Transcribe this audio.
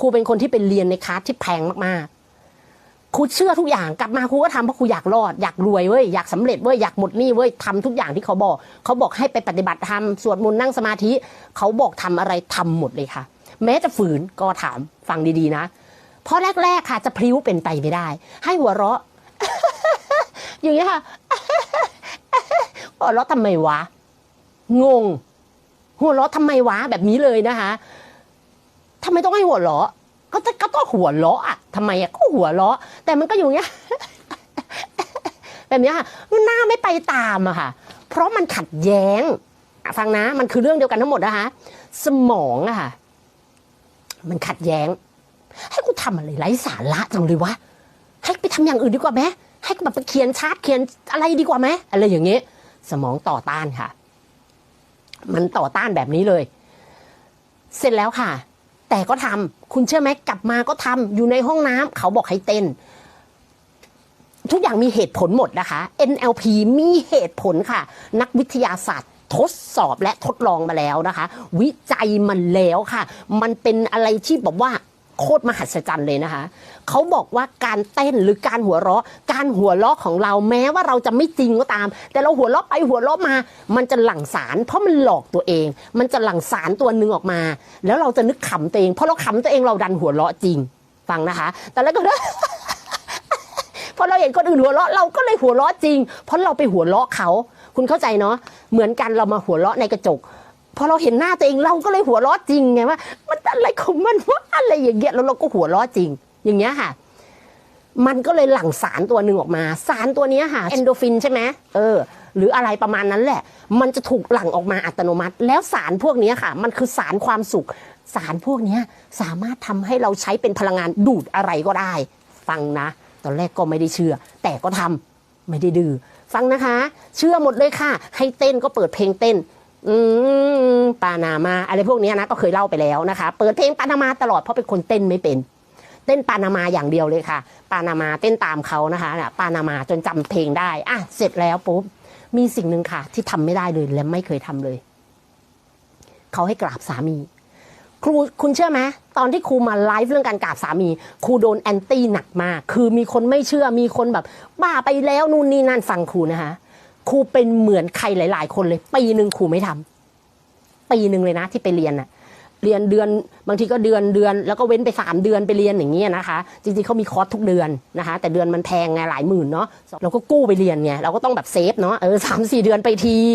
ครูเป็นคนที่ไปเรียนในคลาสที่แพงมากๆครูเชื่อทุกอย่างกลับมาครูก็ทำเพราะครูอยากรอดอยากรวยเว้ยอยากสำเร็จเว้ยอยากหมดหนี้เว้ยทำทุกอย่างที่เขาบอก เขาบอกให้ไปปฏิบัติธรรมสวดมนต์นั่งสมาธิ เขาบอกทำอะไรทำหมดเลยค่ะ แม้จะฝืนก็ถามฟังดีๆนะเพราะแรก ๆค่ะ จะพลิ้วเป็นไปไม่ได้ ให้หัวเราะ อย่างนี้ค่ะหัวเราะทำไมวะ งง หัวเราะทำไมวะแบบนี้เลยนะคะ ทำไมต้องให้หัวเราะก็จะก็ต้องหัวเราะอะทำไมอะก็หัวเราะ แต่มันก็อยู่อย่างเงี้ย แบบเนี้ยค่ะหน้าไม่ไปตามอะค่ะ เพราะมันขัดแย้ง ฟังนะ มันคือเรื่องเดียวกันทั้งหมดนะคะ สมองอะค่ะ มันขัดแย้ง ให้กูทำอะไรไร้สาระจังเลยวะ ให้ไปทำอย่างอื่นดีกว่าไหมให้แบบไปเขียนชาร์ตเขียนอะไรดีกว่าไหมอะไรอย่างเงี้ยสมองต่อต้านค่ะ มันต่อต้านแบบนี้เลย เสร็จแล้วค่ะ แต่ก็ทำคุณเชื่อไหมกลับมาก็ทำอยู่ในห้องน้ำเขาบอกให้เต้น ทุกอย่างมีเหตุผลหมดนะคะ NLP มีเหตุผลค่ะ นักวิทยาศาสตร์ทดสอบและทดลองมาแล้วนะคะ วิจัยมันแล้วค่ะ มันเป็นอะไรที่บอกว่า โคตรมหัศจรรย์เลยนะคะเขาบอกว่าการเต้นหรือการหัวเราะ การหัวเราะของเราแม้ว่าเราจะไม่จริงก็ตาม แต่เราหัวเราะไปหัวเราะมา มันจะหลั่งสาร เพราะมันหลอกตัวเอง มันจะหลั่งสารตัวหนึ่งออกมา แล้วเราจะนึกขำตัวเองเพราะเราขำตัวเองเราดันหัวเราะจริงฟังนะคะ แต่แล้วก็พอเราเห็นคนอื่นหัวเราะเราก็เลยหัวเราะจริง เพราะเราไปหัวเราะเขา คุณเข้าใจเนาะเหมือนกันเรามาหัวเราะในกระจก พอเราเห็นหน้าตัวเองเราก็เลยหัวเราะจริงไงว่า มันอะไรของมันวะอะไรอย่างเงี้ยแล้วเราก็หัวเราะจริง อย่างเงี้ยค่ะ มันก็เลยหลั่งสารตัวหนึ่งออกมา สารตัวนี้ค่ะเอนโดฟินใช่ไหมเออ หรืออะไรประมาณนั้นแหละ มันจะถูกหลั่งออกมาอัตโนมัติ แล้วสารพวกนี้ค่ะ มันคือสารความสุข สารพวกนี้สามารถทำให้เราใช้เป็นพลังงานดูดอะไรก็ได้ ฟังนะ ตอนแรกก็ไม่ได้เชื่อ แต่ก็ทำไม่ได้ดื้อฟังนะคะ เชื่อหมดเลยค่ะ ให้เต้นก็เปิดเพลงเต้น อืมปานามาอะไรพวกนี้นะก็เคยเล่าไปแล้วนะคะ เปิดเพลงปานามาตลอดเพราะเป็นคนเต้นไม่เป็น เต้นปานามาอย่างเดียวเลยค่ะ ปานามาเต้นตามเขานะคะนะปานามาจนจำเพลงได้อะเสร็จแล้วปุ๊บมีสิ่งหนึ่งค่ะ ที่ทำไม่ได้เลยและไม่เคยทำเลยเขาให้กราบสามี ครูคุณเชื่อไหมตอนที่ครูมาไลฟ์เรื่องการกราบสามี ครูโดนแอนตี้หนักมาก คือมีคนไม่เชื่อมีคนแบบบ้าไปแล้วนู่นนี่นั่นฟังครูนะคะ ครูเป็นเหมือนใครหลาย ๆ คนเลย ปีหนึ่งครูไม่ทำปีหนึ่งเลยนะ ที่ไปเรียนน่ะ เรียนเดือนบางทีก็เดือนเดือน แล้วก็เว้นไปสามเดือนไปเรียนอย่างเงี้ยนะคะ จริงๆเขามีคอร์สทุกเดือนนะคะ แต่เดือนมันแพงไงหลายหมื่นเนาะเราก็กู้ไปเรียนไงเราก็ต้องแบบเซฟเนาะเออสามสี่เดือนไปที